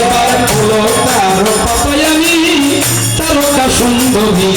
এবার হলো তার পাপায়ানি তারকা সুন্দরী।